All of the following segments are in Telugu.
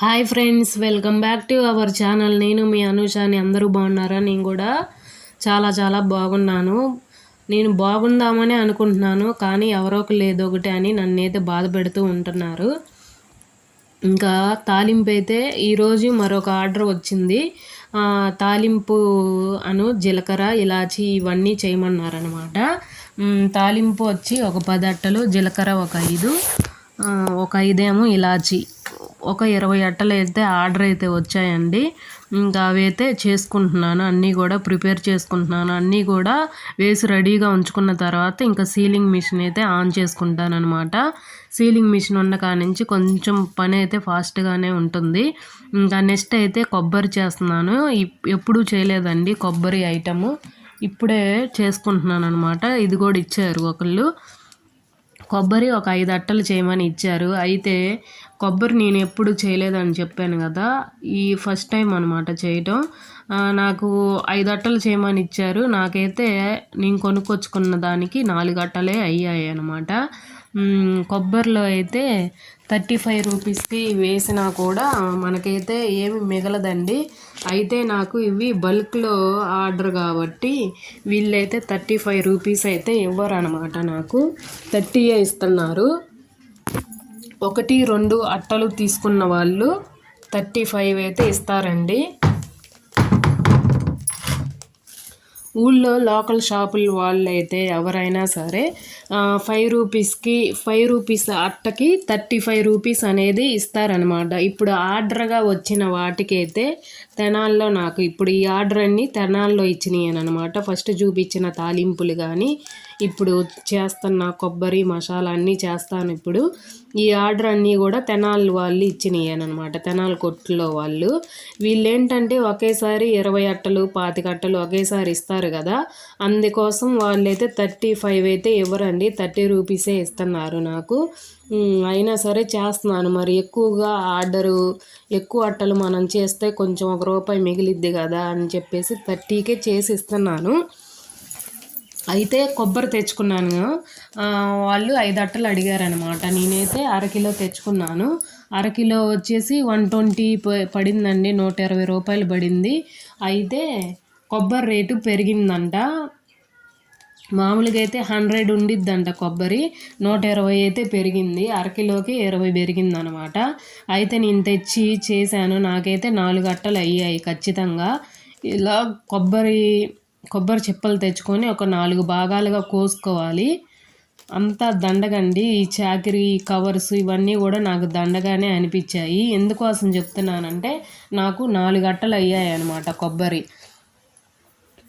Hi friends welcome back to our channel నేను మీ అనుషాని అందరూ బాగున్నారా? నేను కూడా చాలా చాలా బాగున్నాను. నేను బాగుందామని అనుకుంటున్నాను కానీ ఎవరో ఒక లేదో ఒకటి అని నన్నైతే బాధ పెడుతూ ఉంటున్నారు. ఇంకా తాలింపు అయితే ఈరోజు మరొక ఆర్డర్ వచ్చింది. తాలింపు అను జీలకర్ర ఇలాచి ఇవన్నీ చేయమన్నారనమాట తాలింపు వచ్చి ఒక పది అట్టలు జీలకర్ర ఒక ఐదు. ఒక ఐదేమో ఇలాచి. ఒక ఇరవై అట్టలు అయితే ఆర్డర్ అయితే వచ్చాయండి. ఇంకా అవి అయితే చేసుకుంటున్నాను. అన్నీ కూడా ప్రిపేర్ చేసుకుంటున్నాను. అన్నీ కూడా వేసి రెడీగా ఉంచుకున్న తర్వాత ఇంకా సీలింగ్ మిషన్ అయితే ఆన్ చేసుకుంటాను అనమాట సీలింగ్ మిషన్ ఉన్న కాడ నుంచి కొంచెం పని అయితే ఫాస్ట్గానే ఉంటుంది. ఇంకా నెక్స్ట్ అయితే కొబ్బరి చేస్తున్నాను. ఇప్- ఎప్పుడూ చేయలేదండి కొబ్బరి ఐటము. ఇప్పుడే చేసుకుంటున్నాను అనమాట ఇది కూడా ఇచ్చారు ఒకళ్ళు. కొబ్బరి ఒక ఐదు అట్టలు చేయమని ఇచ్చారు. అయితే కొబ్బరి నేను ఎప్పుడు చేయలేదని చెప్పాను కదా. ఈ ఫస్ట్ టైం అనమాట చేయటం. నాకు ఐదు అట్టలు చేయమని ఇచ్చారు. నాకైతే నేను కొనుక్కొచ్చుకున్న దానికి నాలుగు అట్టలే అయ్యాయి అనమాట కొబ్బరిలో అయితే థర్టీ ఫైవ్ రూపీస్కి వేసినా కూడా మనకైతే ఏమి మిగలదండి. అయితే నాకు ఇవి బల్క్లో ఆర్డర్ కాబట్టి వీళ్ళైతే థర్టీ ఫైవ్ రూపీస్ అయితే ఇవ్వరు అనమాట నాకు. థర్టీ ఇస్తున్నారు. ఒకటి రెండు అట్టలు తీసుకున్న వాళ్ళు థర్టీ ఫైవ్ అయితే ఇస్తారండి. ఊళ్ళో లోకల్ షాపుల వాళ్ళు అయితే ఎవరైనా సరే ఫైవ్ రూపీస్కి ఫైవ్ రూపీస్ అట్టకి థర్టీ ఫైవ్ రూపీస్ అనేది ఇస్తారనమాట ఇప్పుడు ఆర్డర్గా వచ్చిన వాటికైతే తెనాల్లో నాకు ఇప్పుడు ఈ ఆర్డర్ అన్ని తెనాల్లో ఇచ్చినాయి అనమాట ఫస్ట్ చూపించిన తాలింపులు కానీ ఇప్పుడు చేస్తున్న కొబ్బరి మసాలా అన్నీ చేస్తాను ఇప్పుడు. ఈ ఆర్డర్ అన్నీ కూడా తెనాల్ వాళ్ళు ఇచ్చినాయనమాట తెనాల్ కొట్లో వాళ్ళు. వీళ్ళు ఏంటంటే ఒకేసారి ఇరవై అట్టలు పాతిక అట్టలు ఒకేసారి ఇస్తారు కదా. అందుకోసం వాళ్ళైతే థర్టీ ఫైవ్ అయితే ఇవ్వరండి. థర్టీ రూపీసే ఇస్తున్నారు నాకు. అయినా సరే చేస్తున్నాను. మరి ఎక్కువగా ఆర్డరు ఎక్కువ అట్టలు మనం చేస్తే కొంచెం ఒక రూపాయి మిగిలిద్ది కదా అని చెప్పేసి థర్టీకే చేసి ఇస్తున్నాను. అయితే కొబ్బరి తెచ్చుకున్నాను. వాళ్ళు ఐదు అట్టలు అడిగారనమాట నేనైతే అరకిలో తెచ్చుకున్నాను. అరకిలో వచ్చేసి వన్ ట్వంటీ పడిందండి. నూట ఇరవై రూపాయలు పడింది. అయితే కొబ్బరి రేటు పెరిగిందంట. మామూలుగా అయితే హండ్రెడ్ ఉండిద్దంట కొబ్బరి. నూట ఇరవై అయితే పెరిగింది. అరకిలోకి ఇరవై పెరిగింది అనమాట అయితే నేను తెచ్చి చేశాను. నాకైతే నాలుగు అట్టలు అయ్యాయి ఖచ్చితంగా. ఇలా కొబ్బరి కొబ్బరి చిప్పలు తెచ్చుకొని ఒక నాలుగు భాగాలుగా కోసుకోవాలి. అంతా దండగండి. ఈ చాకరీ కవర్స్ ఇవన్నీ కూడా నాకు దండగానే అనిపించాయి. ఎందుకోసం చెప్తున్నానంటే నాకు నాలుగు అట్టలు అయ్యాయి అనమాట కొబ్బరి.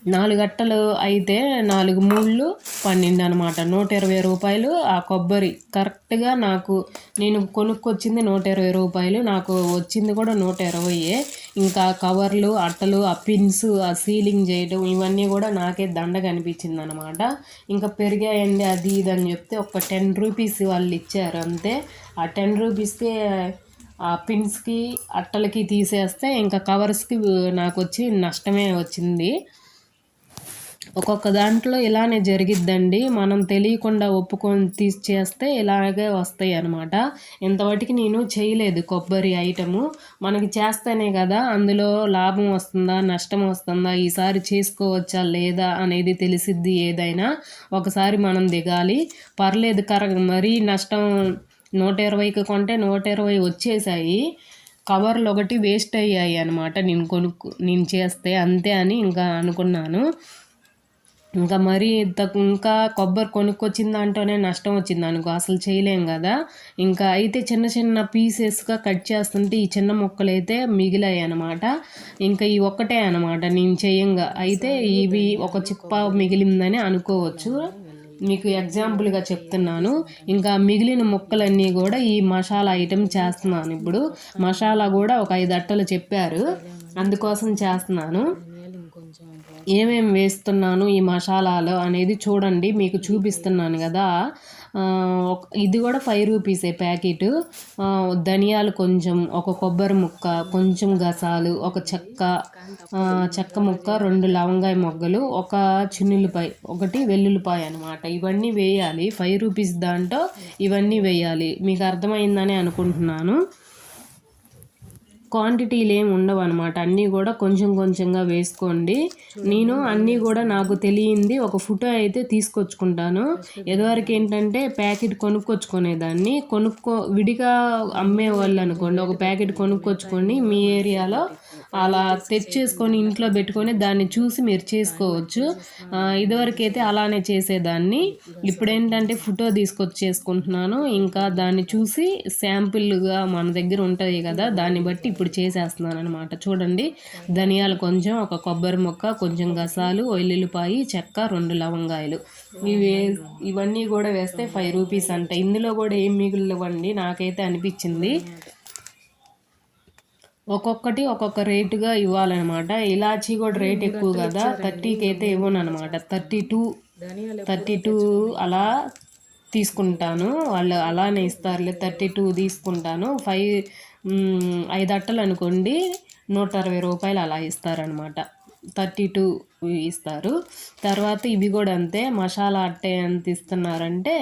నాలుగు అట్టలు అయితే నాలుగు మూళ్ళు పన్నెండు అనమాట నూట ఇరవై రూపాయలు ఆ కొబ్బరి. కరెక్ట్గా నాకు నేను కొనుక్కొచ్చింది నూట ఇరవై రూపాయలు. నాకు వచ్చింది కూడా నూట ఇరవైయే. ఇంకా కవర్లు అట్టలు ఆ పిన్స్ ఆ సీలింగ్ చేయడం ఇవన్నీ కూడా నాకే దండగా అనిపించింది అనమాట ఇంకా పెరిగాయండి అది ఇది అని చెప్తే ఒక టెన్ రూపీస్ వాళ్ళు ఇచ్చారు అంతే. ఆ టెన్ రూపీస్కి ఆ పిన్స్కి అట్టలకి తీసేస్తే ఇంకా కవర్స్కి నాకు వచ్చి నష్టమే వచ్చింది. ఒక్కొక్క దాంట్లో ఇలానే జరిగిద్దండి. మనం తెలియకుండా ఒప్పుకొని తీసి చేస్తే ఇలాగే వస్తాయి అనమాట ఇంతవరకు నేను చేయలేదు కొబ్బరి ఐటము. మనకి చేస్తేనే కదా అందులో లాభం వస్తుందా నష్టం వస్తుందా ఈసారి చేసుకోవచ్చా లేదా అనేది తెలిసిద్ది ఏదైనా. ఒకసారి మనం దిగాలి. పర్లేదు కర మరీ నష్టం నూట ఇరవైకి కొంటే నూట ఇరవై వచ్చేసాయి. కవర్లు ఒకటి వేస్ట్ అయ్యాయి అనమాట నేను కొనుక్కు నేను చేస్తే అంతే అని ఇంకా అనుకున్నాను. ఇంకా మరీ ఇంత ఇంకా కొబ్బరి కొనుక్కొచ్చిన దాంట్లోనే నష్టం వచ్చింది అనుకో. అసలు చేయలేం కదా. ఇంకా అయితే చిన్న చిన్న పీసెస్గా కట్ చేస్తుంటే ఈ చిన్న ముక్కలు అయితే మిగిలాయి అనమాట ఇంకా ఈ ఒక్కటే అనమాట నేను చేయంగా. అయితే ఇవి ఒక చిప్ప మిగిలిందని అనుకోవచ్చు. మీకు ఎగ్జాంపుల్గా చెప్తున్నాను. ఇంకా మిగిలిన ముక్కలన్నీ కూడా ఈ మసాలా ఐటెం చేస్తున్నాను ఇప్పుడు. మసాలా కూడా ఒక ఐదు అట్టలు చెప్పారు. అందుకోసం చేస్తున్నాను. ఏమేమి వేస్తున్నాను ఈ మసాలాలో అనేది చూడండి మీకు చూపిస్తున్నాను కదా. ఒక- ఇది కూడా ఫైవ్ రూపీసే ప్యాకెట్. ధనియాలు కొంచెం ఒక కొబ్బరి ముక్క కొంచెం గసాలు ఒక చెక్క చెక్క ముక్క రెండు లవంగాయ మొగ్గలు ఒక చిన్నులపాయ ఒకటి వెల్లుల్లిపాయ అనమాట ఇవన్నీ వేయాలి. ఫైవ్ రూపీస్ దాంట్లో ఇవన్నీ వేయాలి. మీకు అర్థమైందని అనుకుంటున్నాను. క్వాంటిటీలు ఏమి ఉండవు అనమాట అన్నీ కూడా కొంచెం కొంచెంగా వేసుకోండి. నేను అన్నీ కూడా నాకు తెలియంది. ఒక ఫోటో అయితే తీసుకొచ్చుకుంటాను. ఇదివరకు ఏంటంటే ప్యాకెట్ కొనుక్కొచ్చుకునేదాన్ని. కొనుక్కో విడిగా అమ్మేవాళ్ళు అనుకోండి ఒక ప్యాకెట్ కొనుక్కొచ్చుకొని మీ ఏరియాలో అలా తెచ్చేసుకొని ఇంట్లో పెట్టుకొని దాన్ని చూసి మీరు చేసుకోవచ్చు. ఇదివరకైతే ఇదివరకు అయితే అలానే చేసేదాన్ని. ఇప్పుడు ఏంటంటే ఫోటో తీసుకొచ్చి చేసుకుంటున్నాను. ఇంకా దాన్ని చూసి శాంపుల్గా మన దగ్గర ఉంటుంది కదా దాన్ని బట్టి ఇప్పుడు చేసేస్తున్నాను అనమాట చూడండి ధనియాలు కొంచెం ఒక కొబ్బరి మొక్క కొంచెం గసాలు వెల్లుల్లిపాయి చెక్క రెండు లవంగాయలు. ఇవి ఇవన్నీ కూడా వేస్తే ఫైవ్ రూపీస్ అంట. ఇందులో కూడా ఏం మిగిలివ్వండి నాకైతే అనిపించింది. ఒక్కొక్కటి ఒక్కొక్క రేటుగా ఇవ్వాలన్నమాట. ఇలాచీ కూడా రేట్ ఎక్కువ కదా థర్టీకి అయితే ఇవ్వను అనమాట థర్టీ టూ థర్టీ టూ అలా తీసుకుంటాను. వాళ్ళు అలానే ఇస్తారులే థర్టీ టూ తీసుకుంటాను. ఫైవ్ ఐదు అట్టలు అనుకోండి నూట అరవై రూపాయలు అలా ఇస్తారనమాట థర్టీ టూ ఇస్తారు. తర్వాత ఇవి కూడా అంతే. మసాలా అట్టే ఎంత ఇస్తున్నారంటే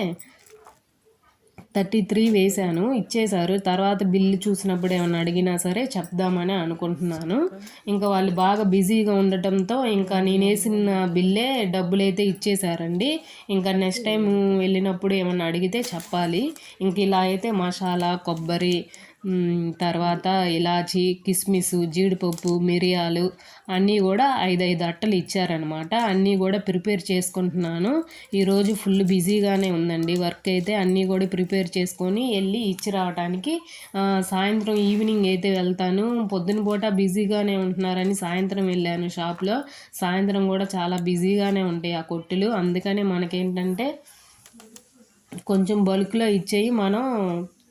థర్టీ త్రీ వేశాను ఇచ్చేశారు. తర్వాత బిల్లు చూసినప్పుడు ఏమైనా అడిగినా సరే చెప్దామని అనుకుంటున్నాను. ఇంకా వాళ్ళు బాగా బిజీగా ఉండటంతో ఇంకా నేను వేసిన బిల్లే డబ్బులు అయితే ఇచ్చేశారండి. ఇంకా నెక్స్ట్ టైం వెళ్ళినప్పుడు ఏమైనా అడిగితే చెప్పాలి. ఇంక ఇలా అయితే మసాలా కొబ్బరి తర్వాత ఇలాచి కిస్మిస్ జీడిపప్పు మిరియాలు అన్నీ కూడా ఐదు ఐదు అట్టలు ఇచ్చారనమాట. అన్నీ కూడా ప్రిపేర్ చేసుకుంటున్నాను. ఈరోజు ఫుల్ బిజీగానే ఉందండి. వర్క్ అయితే అన్నీ కూడా ప్రిపేర్ చేసుకొని వెళ్ళి ఇచ్చి రావడానికి సాయంత్రం ఈవినింగ్ అయితే వెళ్తాను. పొద్దున పూట బిజీగానే ఉంటున్నారని సాయంత్రం వెళ్ళాను షాప్లో. సాయంత్రం కూడా చాలా బిజీగానే ఉంటాయి ఆ కొట్టులు. అందుకనే మనకేంటంటే కొంచెం బల్క్లో ఇచ్చేయి మనం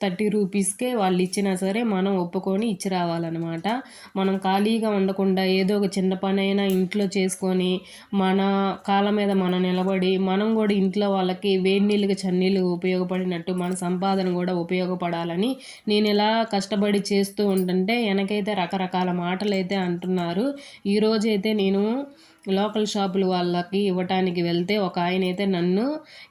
థర్టీ రూపీస్కే వాళ్ళు ఇచ్చినా సరే మనం ఒప్పుకొని ఇచ్చి రావాలన్నమాట. మనం ఖాళీగా ఉండకుండా ఏదో ఒక చిన్న పని అయినా ఇంట్లో చేసుకొని మన కాళ్ళ మీద మనం నిలబడి మనం కూడా ఇంట్లో వాళ్ళకి వేడి నీళ్ళకి చన్నీళ్ళు ఉపయోగపడినట్టు మన సంపాదన కూడా ఉపయోగపడాలని నేను ఇలా కష్టపడి చేస్తూ ఉంటుంటే వెనకైతే రకరకాల మాటలు అయితే అంటున్నారు ఈరోజైతే నేను లోకల్ షాపుల వాళ్ళకి ఇవ్వటానికి వెళ్తే ఒక ఆయన అయితే నన్ను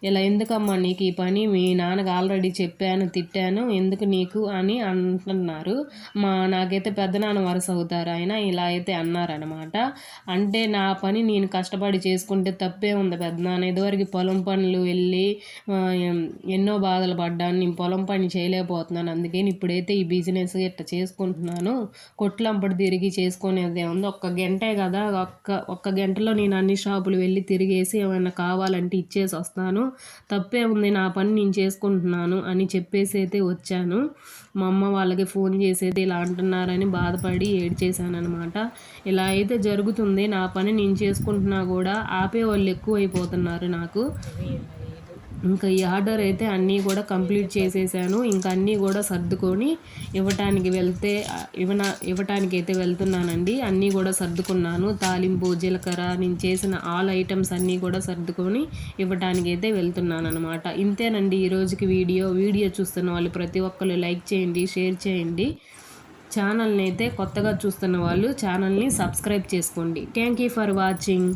ఇలా ఎందుకమ్మా నీకు ఈ పని? మీ నాన్నకు ఆల్రెడీ చెప్పాను తిట్టాను ఎందుకు నీకు? అని అంటున్నారు. మా నాకైతే పెద్దనాన్న వరుస అవుతారు ఆయన ఇలా అయితే అన్నారనమాట అంటే నా పని నేను కష్టపడి చేసుకుంటే తప్పే ఉంది పెద్దనాన్న ఇదివరకు పొలం పనులు వెళ్ళి ఎన్నో బాధలు పడ్డాను. నేను పొలం పని చేయలేకపోతున్నాను. అందుకని ఇప్పుడైతే ఈ బిజినెస్ ఇట్లా చేసుకుంటున్నాను. కొట్లంపడి తిరిగి చేసుకునేది ఉంది. ఒక్క గంటే కదా ఒక్క ఒక్క గంటలో నేను అన్ని షాపులు వెళ్ళి తిరిగేసి ఏమైనా కావాలంటే ఇచ్చేసి వస్తాను. తప్పే ఉంది నా పని నేను చేసుకుంటున్నాను అని చెప్పేసి అయితే వచ్చాను. మా అమ్మ వాళ్ళకి ఫోన్ చేసేది ఇలా అంటున్నారని బాధపడి ఏడ్చేశానమాట అనమాట ఇలా అయితే జరుగుతుంది నా పని నేను చేసుకుంటున్నా కూడా ఆపేవాళ్ళు ఎక్కువైపోతున్నారు నాకు. ఇంకా ఈ ఆర్డర్ అయితే అన్నీ కూడా కంప్లీట్ చేసేసాను. ఇంకా అన్నీ కూడా సర్దుకొని ఇవ్వటానికి వెళ్తే ఇవ్వన ఇవ్వటానికి అయితే వెళ్తున్నానండి. అన్నీ కూడా సర్దుకున్నాను. తాలింపు జీలకర్ర నేను చేసిన ఆల్ ఐటమ్స్ అన్నీ కూడా సర్దుకొని ఇవ్వటానికి అయితే వెళ్తున్నాను అనమాట ఇంతేనండి ఈ రోజుకి వీడియో. వీడియో చూస్తున్న వాళ్ళు ప్రతి ఒక్కరు లైక్ చేయండి షేర్ చేయండి. ఛానల్ని అయితే కొత్తగా చూస్తున్న వాళ్ళు ఛానల్ని సబ్స్క్రైబ్ చేసుకోండి. Thank you for watching.